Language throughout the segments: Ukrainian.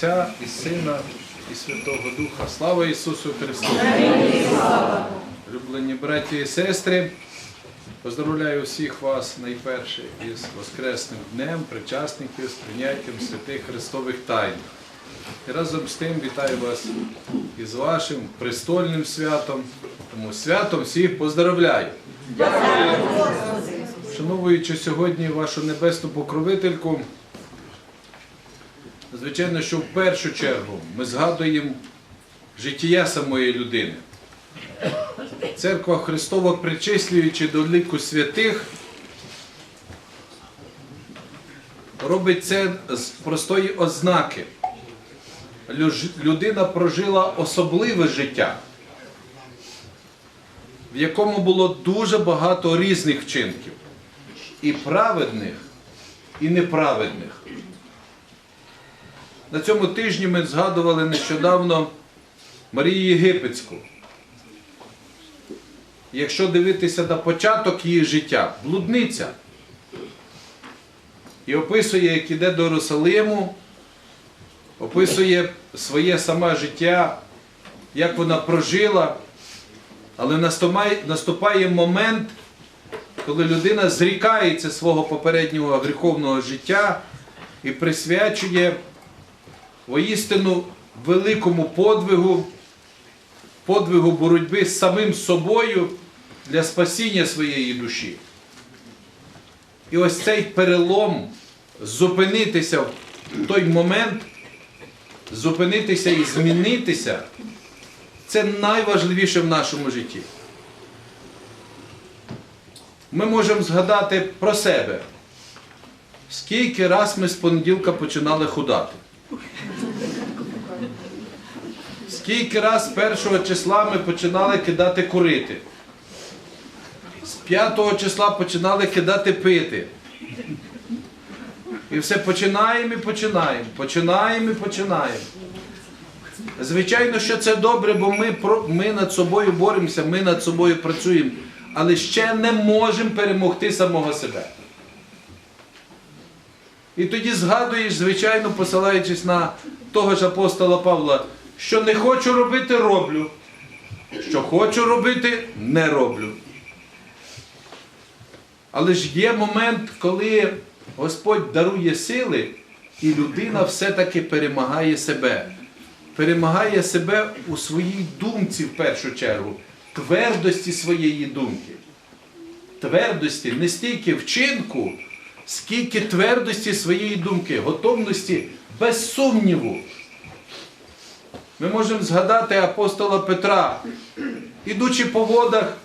Отця і Сина і Святого Духа. Слава Ісусу Христу! Люблені браті і сестри, поздравляю всіх вас найперше із Воскресним днем, причасників з прийняттям святих Христових тайн. І разом з тим вітаю вас із вашим престольним святом. Тому святом всіх поздравляю. Шановуючи сьогодні вашу небесну покровительку, звичайно, що в першу чергу ми згадуємо життя самої людини. Церква Христова, причислюючи до ліку святих, робить це з простої ознаки. Людина прожила особливе життя, в якому було дуже багато різних вчинків, і праведних, і неправедних. На цьому тижні ми згадували нещодавно Марію Єгипетську. Якщо дивитися на початок її життя, блудниця. І описує, як іде до Єрусалиму, описує своє саме життя, як вона прожила. Але наступає, момент, коли людина зрікається свого попереднього гріховного життя і присвячує воістину великому подвигу, подвигу боротьби з самим собою для спасіння своєї душі. І ось цей перелом зупинитися в той момент, зупинитися і змінитися, це найважливіше в нашому житті. Ми можемо згадати про себе. Скільки раз ми з понеділка починали худати? Скільки раз першого числа ми починали кидати курити? З п'ятого числа починали кидати пити. І все починаємо і починаємо, починаємо і починаємо. Звичайно, що це добре, бо ми, ми над собою боремося, ми над собою працюємо, але ще не можемо перемогти самого себе. І тоді згадуєш, звичайно, посилаючись на того ж апостола Павла, що не хочу робити, роблю. Що хочу робити, не роблю. Але ж є момент, коли Господь дарує сили, і людина все-таки перемагає себе. Перемагає себе у своїй думці в першу чергу, твердості своєї думки. Твердості не стільки вчинку, скільки твердості своєї думки, готовності без сумніву. Ми можемо згадати апостола Петра, ідучи по водах,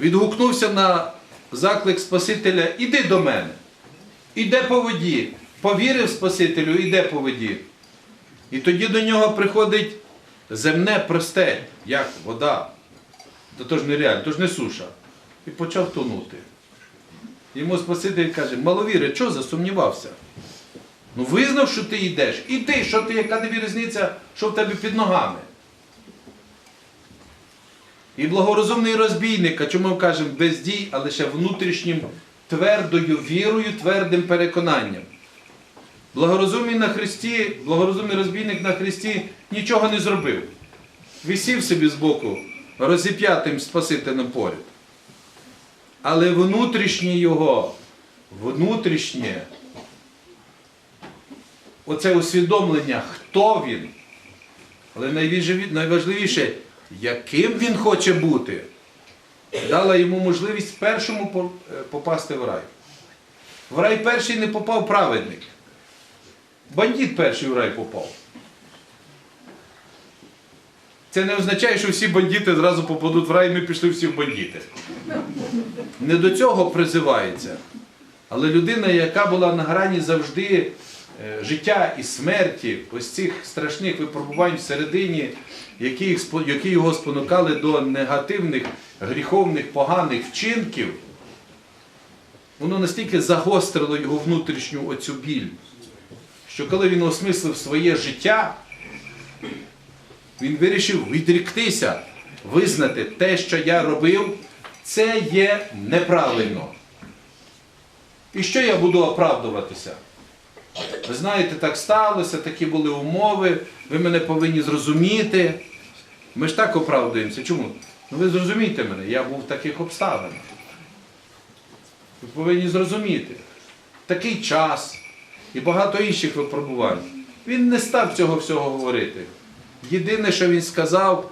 відгукнувся на заклик Спасителя, іди до мене. Іде по воді. Повірив Спасителю, іде по воді. І тоді до нього приходить земне просте, як вода. Та то ж нереально, то ж не суша. І почав тонути. Йому Спаситель каже, маловіре, чого засумнівався? Ну визнав, що ти йдеш. Іди, що ти, яка тобі різниця, що в тебе під ногами. І благорозумний розбійник, а чому ми кажемо без дій, а лише внутрішнім твердою вірою, твердим переконанням. Благорозумний на Христі, благорозумний розбійник на Христі нічого не зробив. Висів собі збоку, розіп'ятим Спасителем поряд. Але внутрішнє його, внутрішнє, оце усвідомлення, хто він, але найважливіше, яким він хоче бути, дала йому можливість першому е, попасти в рай. В рай перший не попав праведник. Бандит перший в рай попав. Це не означає, що всі бандити зразу попадуть в рай, і ми пішли всі в бандити. Не до цього призивається. Але людина, яка була на грані завжди життя і смерті, ось цих страшних випробувань всередині, які, які його спонукали до негативних, гріховних, поганих вчинків, воно настільки загострило його внутрішню оцю біль, що коли він осмислив своє життя, він вирішив відріктися, визнати те, що я робив, це є неправильно. І що я буду оправдуватися? Ви знаєте, так сталося, такі були умови, ви мене повинні зрозуміти. Ми ж так оправдуємося. Чому? Ну ви зрозумійте мене, я був в таких обставинах. Ви повинні зрозуміти. Такий час і багато інших випробувань. Він не став цього всього говорити. Єдине, що він сказав,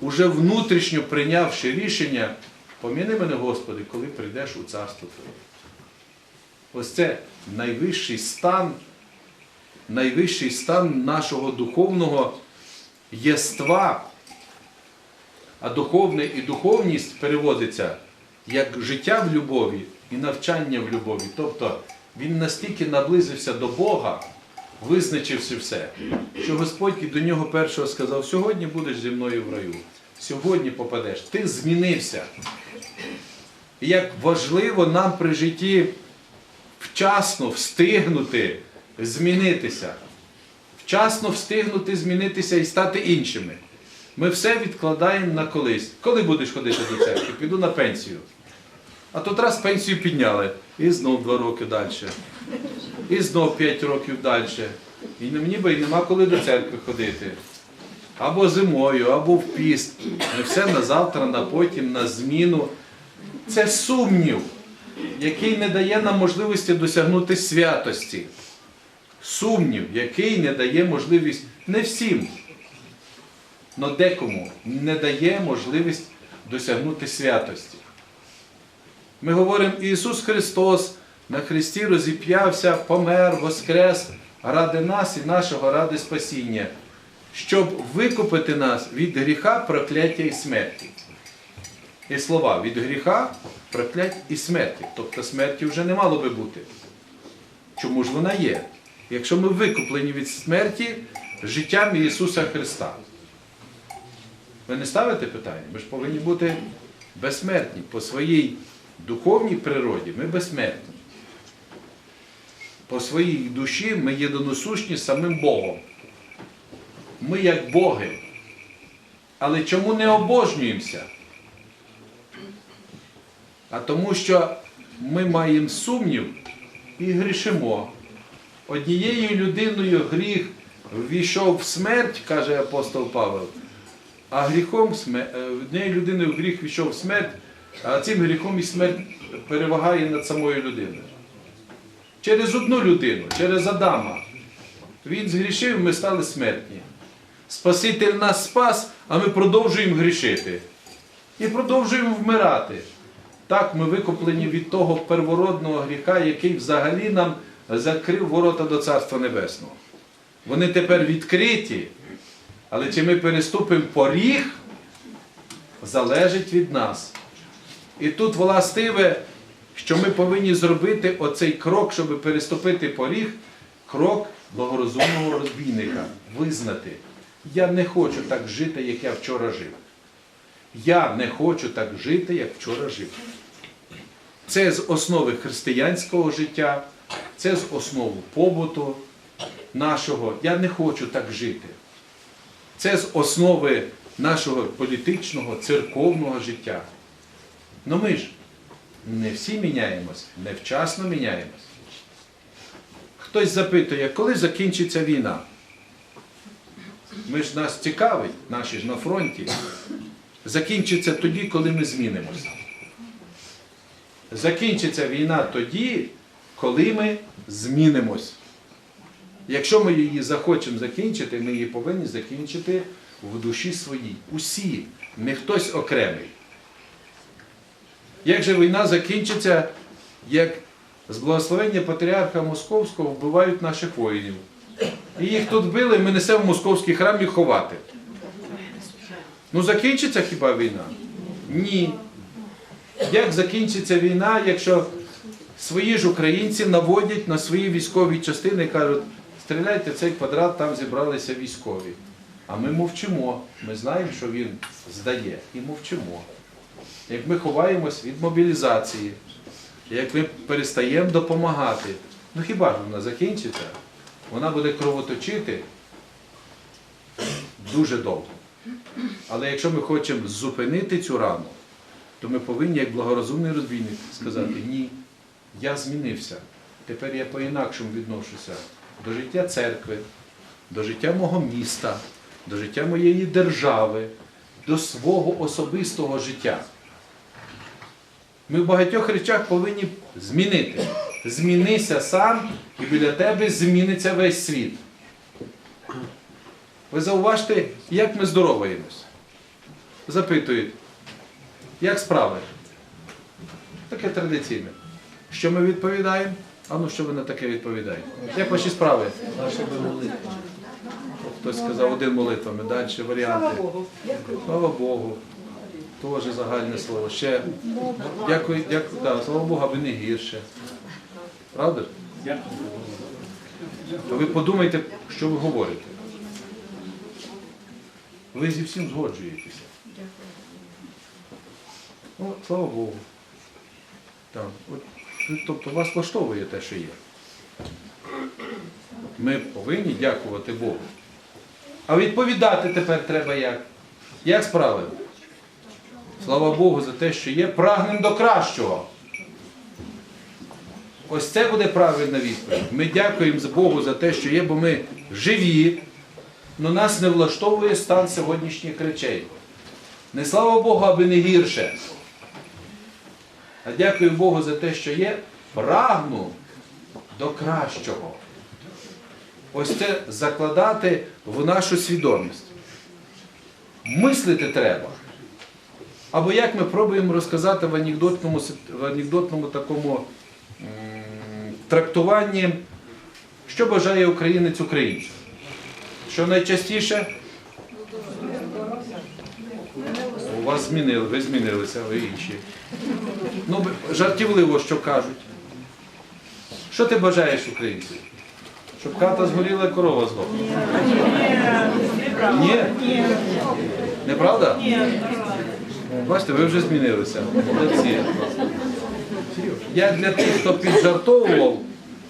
уже внутрішньо прийнявши рішення, поміни мене, Господи, коли прийдеш у царство Твоє. Ось це найвищий стан, найвищий стан нашого духовного єства. А духовне і духовність переводиться як життя в любові і навчання в любові. Тобто він настільки наблизився до Бога, визначивши все, що Господь до нього першого сказав: сьогодні будеш зі мною в раю, сьогодні попадеш. Ти змінився. І як важливо нам при житті вчасно встигнути змінитися, вчасно встигнути змінитися і стати іншими. Ми все відкладаємо на колись. Коли будеш ходити до церкви? Піду на пенсію. А тут раз пенсію підняли. І знов два роки далі. І знов п'ять років далі. І мені би і нема коли до церкви ходити. Або зимою, або в піст. Ми все на завтра, на потім, на зміну. Це сумнів, який не дає нам можливості досягнути святості. Сумнів, який не дає можливість не всім, але декому не дає можливість досягнути святості. Ми говоримо, Ісус Христос на Христі розіп'явся, помер, воскрес ради нас і нашого ради спасіння, щоб викупити нас від гріха, прокляття і смерті. І слова від гріха, проклять і смерті. Тобто смерті вже не мало би бути. Чому ж вона є? Якщо ми викуплені від смерті життям Ісуса Христа. Ви не ставите питання? Ми ж повинні бути безсмертні. По своїй духовній природі ми безсмертні. По своїй душі ми єдиносущні самим Богом. Ми як Боги. Але чому не обожнюємося? А тому, що ми маємо сумнів і грішимо. Однією людиною гріх ввійшов в смерть, каже апостол Павел, а гріхом е, однією людиною гріх війшов в смерть, а цим гріхом і смерть перевагає над самою людиною. Через одну людину, через Адама. Він згрішив, ми стали смертні. Спаситель нас спас, а ми продовжуємо грішити. І продовжуємо вмирати. Так ми викуплені від того первородного гріха, який взагалі нам закрив ворота до Царства Небесного. Вони тепер відкриті, але чи ми переступимо поріг, залежить від нас. І тут властиве, що ми повинні зробити оцей крок, щоб переступити поріг, крок благорозумного розбійника, визнати. Я не хочу так жити, як я вчора жив. Я не хочу так жити, як вчора жив. Це з основи християнського життя, це з основи побуту нашого. Я не хочу так жити. Це з основи нашого політичного, церковного життя. Ну ми ж не всі міняємось, невчасно міняємось. Хтось запитує, коли закінчиться війна? Ми ж нас цікавить, наші ж на фронті. Закінчиться тоді, коли ми змінимося. Закінчиться війна тоді, коли ми змінимось. Якщо ми її захочемо закінчити, ми її повинні закінчити в душі своїй. Усі, не хтось окремий. Як же війна закінчиться, як з благословення патріарха Московського вбивають наших воїнів. І їх тут били, ми несемо в московський храм їх ховати. Ну закінчиться хіба війна? Ні. Як закінчиться війна, якщо свої ж українці наводять на свої військові частини і кажуть, стріляйте в цей квадрат, там зібралися військові. А ми мовчимо. Ми знаємо, що він здає, і мовчимо. Як ми ховаємось від мобілізації, як ми перестаємо допомагати, ну хіба ж вона закінчиться? Вона буде кровоточити дуже довго. Але якщо ми хочемо зупинити цю рану, то ми повинні, як благорозумний розбійник, сказати, ні, я змінився. тепер я по-інакшому відношуся до життя церкви, до життя мого міста, до життя моєї держави, до свого особистого життя. Ми в багатьох речах повинні змінити. Змінися сам, і біля тебе зміниться весь світ. Ви зауважте, як ми здороваємось. Запитують, як справи? Таке традиційне. Що ми відповідаємо? А ну що ви на таке відповідаєте? Як ваші справи? Хтось сказав один молитвами, далі варіанти. Слава Богу. Теж загальне слово. Ще дякую, дякую, да, слава Богу, аби не гірше. Правда? То ви подумайте, що ви говорите. Ви зі всім згоджуєтеся. Ну, слава Богу. Так, от, тобто вас влаштовує те, що є. Ми повинні дякувати Богу. А відповідати тепер треба як? Як справи? Слава Богу за те, що є, прагнемо до кращого. Ось це буде правильна відповідь. Ми дякуємо Богу за те, що є, бо ми живі, але нас не влаштовує стан сьогоднішніх речей. Не слава Богу, аби не гірше. А дякую Богу за те, що є, прагну до кращого. Ось це закладати в нашу свідомість. Мислити треба. Або як ми пробуємо розказати в анекдотному, в анекдотному такому трактуванні, що бажає українець українцю. Що найчастіше? У вас змінили, ви змінилися, ви інші. Ну, жартівливо, що кажуть. Що ти бажаєш українцю? Щоб хата згоріла і корова здохла. Ні? Неправда? Бачите, ви вже змінилися. Молодці. Я для тих, хто піджартовував,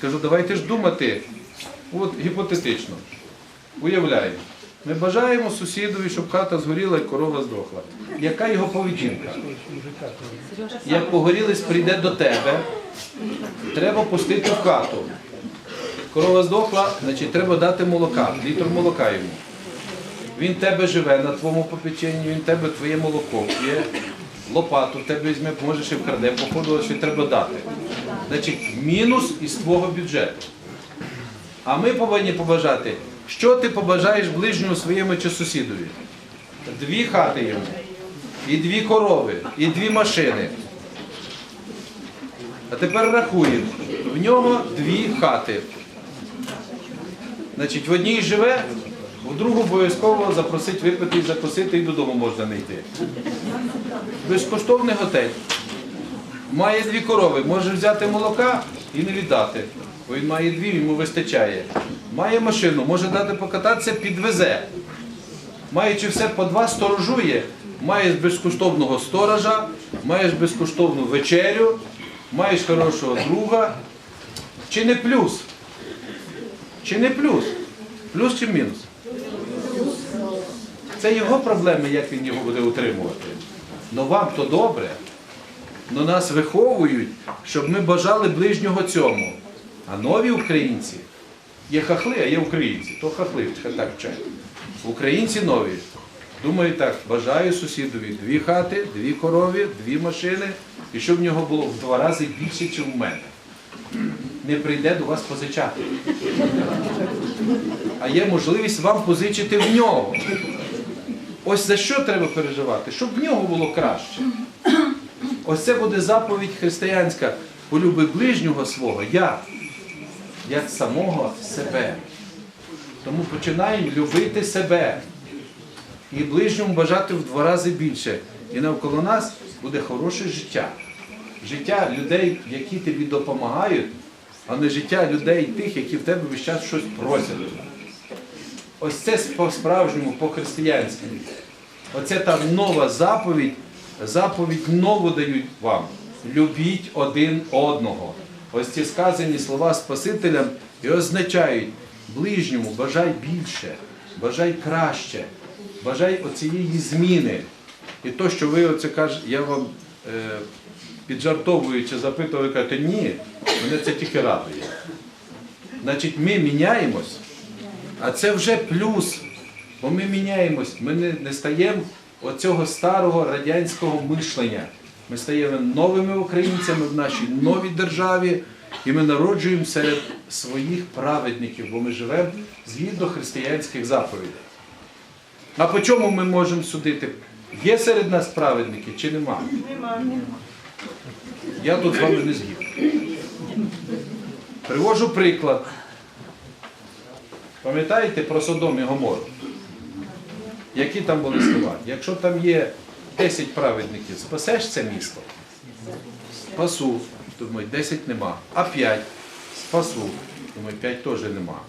кажу, давайте ж думати, от гіпотетично. Уявляємо. Ми бажаємо сусідові, щоб хата згоріла і корова здохла. Яка його поведінка? Як погорілись прийде до тебе, треба пустити в хату. Корова здохла, значить треба дати молока, літр молока йому. Він тебе живе на твоєму попеченні, він тебе твоє молоко п'є, лопату тебе візьме, може ще вкраде, походу, що треба дати. Значить, мінус із твого бюджету. А ми повинні побажати, що ти побажаєш ближньому своєму чи сусідові? Дві хати йому, і дві корови, і дві машини. А тепер рахуємо. В нього дві хати. Значить, в одній живе, в другу обов'язково запросить випити і закусити і додому можна не йти. Безкоштовний готель. Має дві корови, може взяти молока і не віддати. Бо він має дві, йому вистачає. Має машину, може дати покататися, підвезе. Маючи все по два, сторожує. Маєш безкоштовного сторожа, маєш безкоштовну вечерю, маєш хорошого друга. Чи не плюс? Чи не плюс? Плюс чи мінус? Це його проблеми, як він його буде утримувати. Ну вам то добре. Ну нас виховують, щоб ми бажали ближнього цьому. А нові українці є хахли, а є українці. То хахли так вчать. Українці нові. Думаю так, бажаю сусідові дві хати, дві корові, дві машини, і щоб в нього було в два рази більше, ніж у мене. Не прийде до вас позичати. А є можливість вам позичити в нього. Ось за що треба переживати? Щоб в нього було краще. Ось це буде заповідь християнська. Полюби ближнього свого як? Як самого себе. Тому починаємо любити себе. І ближньому бажати в два рази більше. І навколо нас буде хороше життя. Життя людей, які тобі допомагають, а не життя людей тих, які в тебе весь час щось просять. Ось це по-справжньому, по-християнськи. Оце та нова заповідь, заповідь нову дають вам. Любіть один одного. Ось ці сказані слова Спасителям і означають ближньому бажай більше, бажай краще, бажай оцієї зміни. І то, що ви оце кажете, я вам е, піджартовуючи, запитував, ви кажете, ні, мене це тільки радує. Значить, ми міняємось, а це вже плюс. Бо ми міняємось, ми не, не стаємо оцього старого радянського мишлення. Ми стаємо новими українцями в нашій новій державі, і ми народжуємо серед своїх праведників, бо ми живемо згідно християнських заповідей. А по чому ми можемо судити? Є серед нас праведники чи нема? Я тут з вами не згідний. Привожу приклад. Пам'ятаєте про Содом і Гомору? Які там були слова? Якщо там є 10 праведників, спасеш це місто? Спасу. Думаю, 10 нема. А 5 спасу. Думаю, 5 теж нема.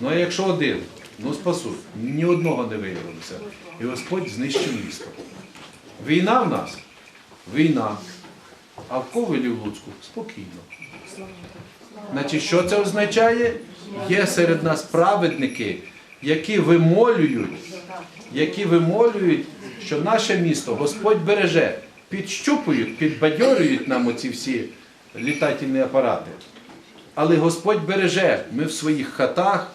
Ну а якщо один, ну спасу. Ні одного не виявилося. І Господь знищив місто. Війна в нас? Війна. А в Ковелі в Луцьку спокійно. Значить, що це означає? Є серед нас праведники, які вимолюють, які вимолюють, що наше місто Господь береже, підщупують, підбадьорюють нам оці всі літательні апарати. Але Господь береже. Ми в своїх хатах,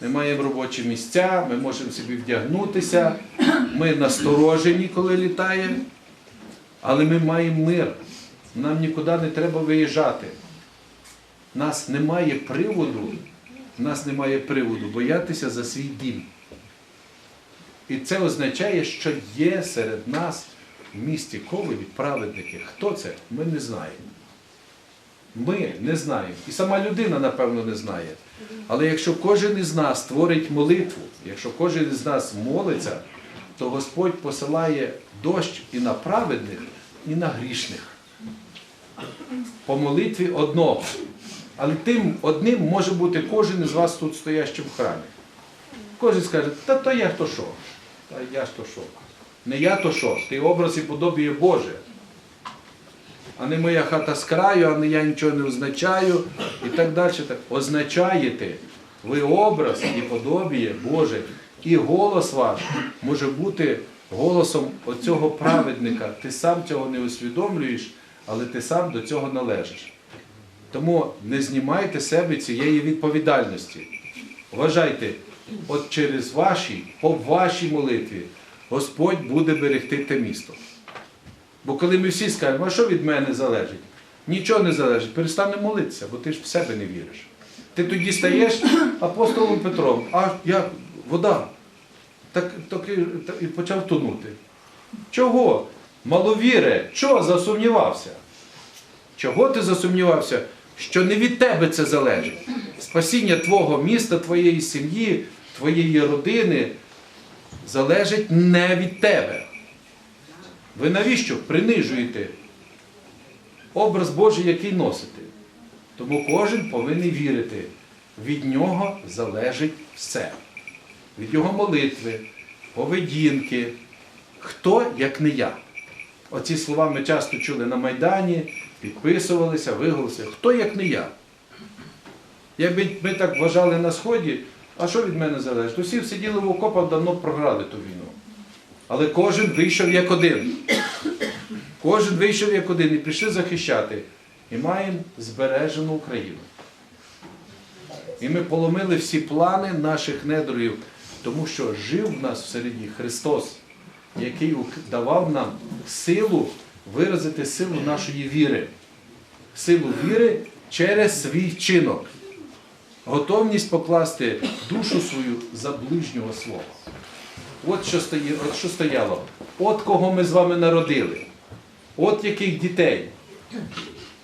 ми маємо робочі місця, ми можемо собі вдягнутися, ми насторожені, коли літає, але ми маємо мир. Нам нікуди не треба виїжджати. Нас немає приводу, нас немає приводу боятися за свій дім. І це означає, що є серед нас в місті Ковелі праведники. Хто це? Ми не знаємо. Ми не знаємо. І сама людина, напевно, не знає. Але якщо кожен із нас творить молитву, якщо кожен із нас молиться, то Господь посилає дощ і на праведних, і на грішних. По молитві одного. Але тим одним може бути кожен із вас тут стоящим в храмі. Кожен скаже, та то я то що? Та я ж то що? Не я то що? Ти образ і подобіє Боже. А не моя хата з краю, а не я нічого не означаю і так далі. Так. Означаєте, ви образ і подобіє Боже. І голос ваш може бути голосом оцього праведника. Ти сам цього не усвідомлюєш, але ти сам до цього належиш. Тому не знімайте себе цієї відповідальності. Вважайте, от через ваші, по вашій молитві, Господь буде берегти те місто. Бо коли ми всі скажемо, а що від мене залежить? Нічого не залежить, перестане молитися, бо ти ж в себе не віриш. Ти тоді стаєш апостолом Петром, а як вода. Так, так і почав тонути. Чого? Маловіре, чого засумнівався? Чого ти засумнівався? Що не від тебе це залежить. Спасіння твого міста, твоєї сім'ї, твоєї родини залежить не від тебе. Ви навіщо принижуєте образ Божий, який носите? Тому кожен повинен вірити. Від нього залежить все. Від його молитви, поведінки. Хто, як не я? Оці слова ми часто чули на Майдані, підписувалися, виголосили. Хто, як не я? Якби ми так вважали на Сході, а що від мене залежить? Усі сиділи в окопах, давно програли ту війну. Але кожен вийшов як один. Кожен вийшов як один і прийшли захищати. І маємо збережену Україну. І ми поломили всі плани наших недругів, тому що жив в нас всередині Христос, який давав нам силу виразити силу нашої віри. Силу віри через свій вчинок. Готовність покласти душу свою за ближнього слова. От що, стої, от що стояло. От кого ми з вами народили. От яких дітей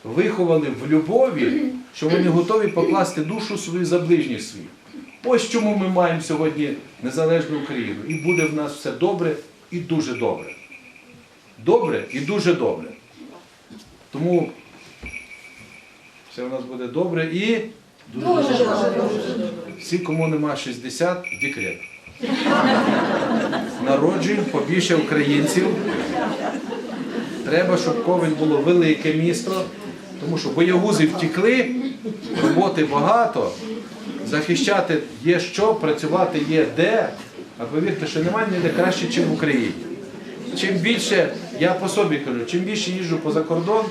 виховали в любові, що вони готові покласти душу свою за ближніх свій. Ось чому ми маємо сьогодні незалежну Україну. І буде в нас все добре і дуже добре. Добре і дуже добре. Тому все у нас буде добре і Дуже добре. всі, кому нема 60, в декрет. Народжуємо побільше українців. Треба, щоб Ковень було велике місто, тому що боягузи втекли, роботи багато, захищати є що, працювати є де. А повірте, що немає ніде краще, ніж в Україні. Чим більше, я по собі кажу, чим більше їжджу поза кордон,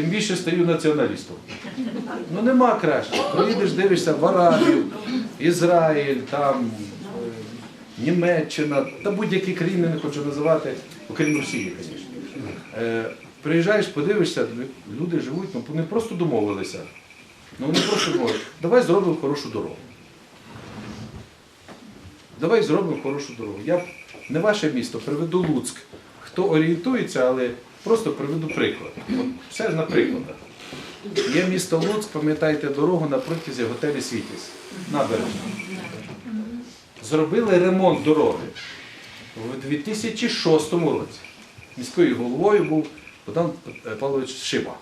тим більше стаю націоналістом. Ну нема краще. Поїдеш, дивишся в Аравію, Ізраїль, там, е, Німеччина, та будь-які країни не хочу називати, окрім Росії, звісно. Е, Приїжджаєш, подивишся, люди живуть, ну вони просто домовилися. Ну вони просто домовилися. Давай зробимо хорошу дорогу. Давай зробимо хорошу дорогу. Я не ваше місто, приведу Луцьк. Хто орієнтується, але просто приведу приклад. От все ж на прикладах. Є місто Луцьк, пам'ятаєте дорогу на протязі готелі Світіс. Набережна. Зробили ремонт дороги в 2006 році. Міською головою був Богдан Павлович Шиба.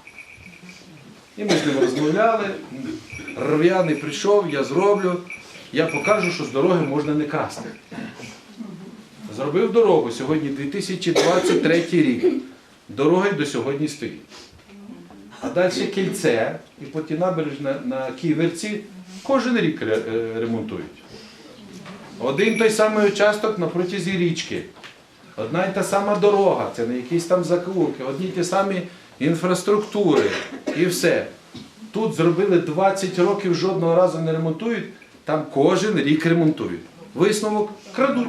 І ми з ним розмовляли. Рв'яний прийшов, я зроблю, я покажу, що з дороги можна не красти. Зробив дорогу сьогодні 2023 рік. Дорога й до сьогодні стоїть. А далі кільце і потім набережна на Ківерці кожен рік е, ремонтують. Один той самий участок на протязі річки. Одна й та сама дорога, це не якісь там закулки, одні ті самі інфраструктури і все. Тут зробили 20 років, жодного разу не ремонтують, там кожен рік ремонтують. Висновок крадуть.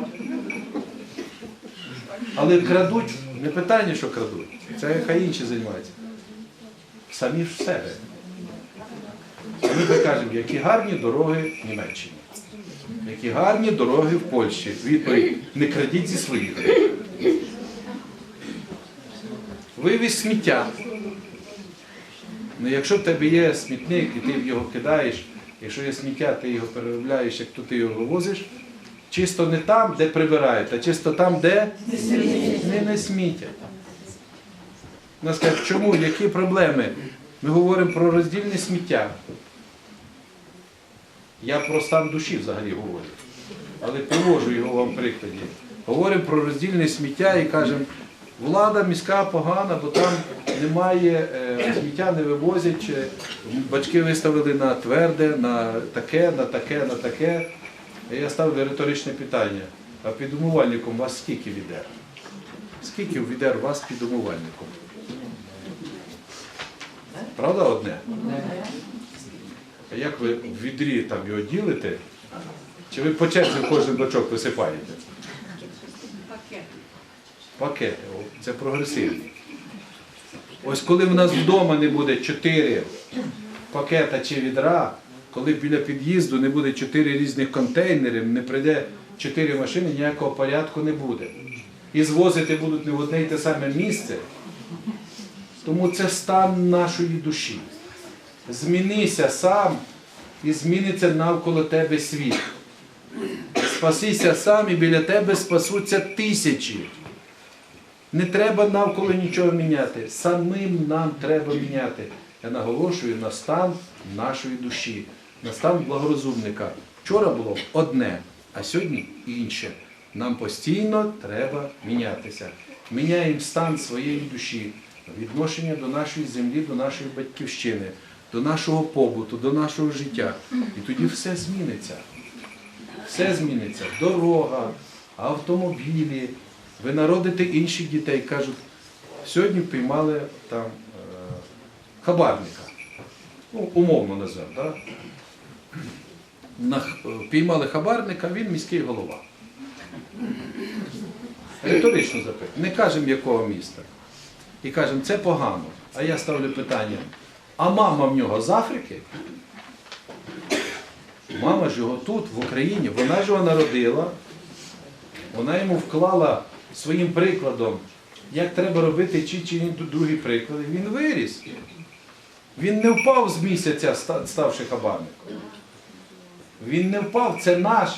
Але крадуть, не питання, що крадуть. Це хай інші займаються. Самі ж в себе. Ми кажемо, які гарні дороги в Німеччині. Які гарні дороги в Польщі. Відповідь, не крадіть зі своїх. Вивіз сміття. Ну, якщо в тебе є смітник і ти його кидаєш, якщо є сміття, ти його переробляєш, як то ти його вивозиш, чисто не там, де прибирають, а чисто там, де не, не сміття. Нас кажуть, чому, які проблеми? Ми говоримо про роздільне сміття. Я про стан душі взагалі говорю. Але привожу його вам прикладі. Говоримо про роздільне сміття і кажемо, влада міська погана, бо там немає, е, сміття не вивозять, чи батьки виставили на тверде, на таке, на таке, на таке. Я ставлю риторичне питання. А під умивальником вас скільки відер? Скільки відер вас під умивальником? Правда одне? А як ви в відрі там його ділите? Чи ви по черзі в кожен бачок висипаєте? Пакети. Це прогресивні. Ось коли в нас вдома не буде чотири пакета чи відра, коли біля під'їзду не буде чотири різних контейнерів, не прийде чотири машини, ніякого порядку не буде. І звозити будуть не в одне й те саме місце. Тому це стан нашої душі. Змінися сам і зміниться навколо тебе світ. Спасися сам і біля тебе спасуться тисячі. Не треба навколо нічого міняти. Самим нам треба міняти. Я наголошую на стан нашої душі, на стан благорозумника. Вчора було одне, а сьогодні інше. Нам постійно треба мінятися. Міняємо стан своєї душі, відношення до нашої землі, до нашої батьківщини, до нашого побуту, до нашого життя. І тоді все зміниться. Все зміниться. Дорога, автомобілі. Ви народите інших дітей. Кажуть, сьогодні піймали там е, хабарника. Ну, умовно назвемо, так? Х- піймали хабарника, він міський голова. Риторично запитання. Не кажемо якого міста. І кажемо, це погано. А я ставлю питання: а мама в нього з Африки? Мама ж його тут, в Україні, вона ж його народила, вона йому вклала своїм прикладом, як треба робити чи чи другі приклади. Він виріс. Він не впав з місяця, ставши хабарником. Він не впав, це наш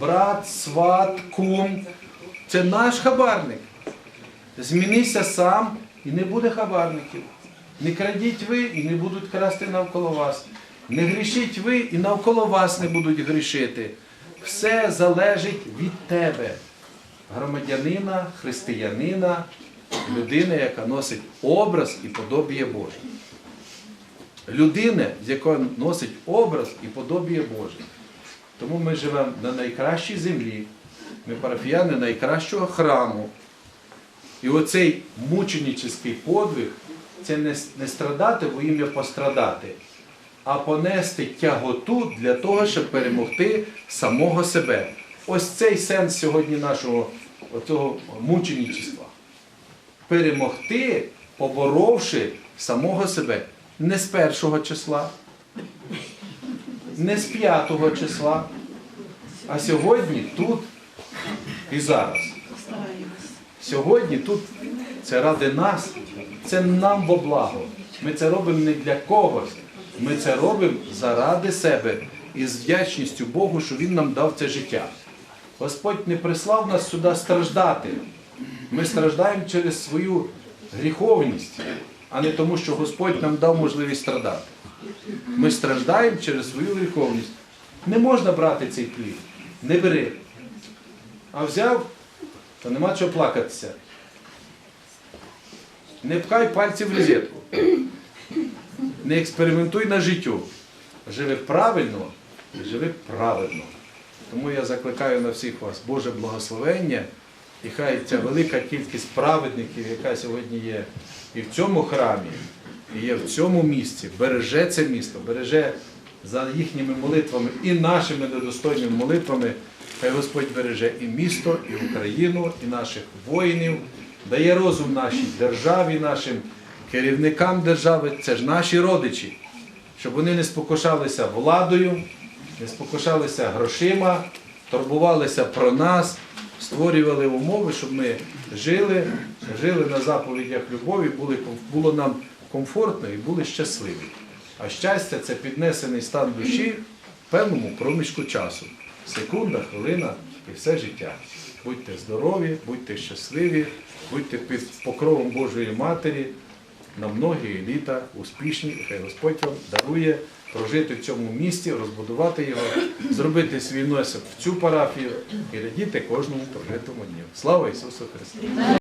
брат, сват, кум. Це наш хабарник. Змінися сам і не буде хабарників. Не крадіть ви і не будуть красти навколо вас. Не грішіть ви і навколо вас не будуть грішити. Все залежить від тебе, громадянина, християнина, людини, яка носить образ і подобіє Боже. Людини, з якої носить образ і подобіє Боже. Тому ми живемо на найкращій землі, ми парафіяни найкращого храму. І оцей мученический подвиг це не, не страдати во ім'я пострадати, а понести тяготу для того, щоб перемогти самого себе. Ось цей сенс сьогодні нашого оцього мученичества. Перемогти, поборовши самого себе не з першого числа, не з п'ятого числа, а сьогодні тут і зараз. Сьогодні тут це ради нас, це нам во благо. Ми це робимо не для когось. Ми це робимо заради себе і з вдячністю Богу, що Він нам дав це життя. Господь не прислав нас сюди страждати. Ми страждаємо через свою гріховність, а не тому, що Господь нам дав можливість страдати. Ми страждаємо через свою гріховність. Не можна брати цей плід. Не бери. А взяв, то нема чого плакатися. Не пхай пальці в розетку. Не експериментуй на життю. Живи правильно, живи правильно. Тому я закликаю на всіх вас Боже благословення, і хай ця велика кількість праведників, яка сьогодні є і в цьому храмі, є в цьому місці, береже це місто, береже за їхніми молитвами і нашими недостойними молитвами. Хай Господь береже і місто, і Україну, і наших воїнів, дає розум нашій державі, нашим керівникам держави, це ж наші родичі, щоб вони не спокушалися владою, не спокушалися грошима, турбувалися про нас, створювали умови, щоб ми жили, жили на заповідях любові, було нам комфортно і були щасливі. А щастя це піднесений стан душі в певному проміжку часу. Секунда, хвилина і все життя. Будьте здорові, будьте щасливі, будьте під покровом Божої Матері на многі літа успішні. І Хай Господь вам дарує прожити в цьому місті, розбудувати його, зробити свій внесок в цю парафію і радіти кожному прожитому дню. Слава Ісусу Христу!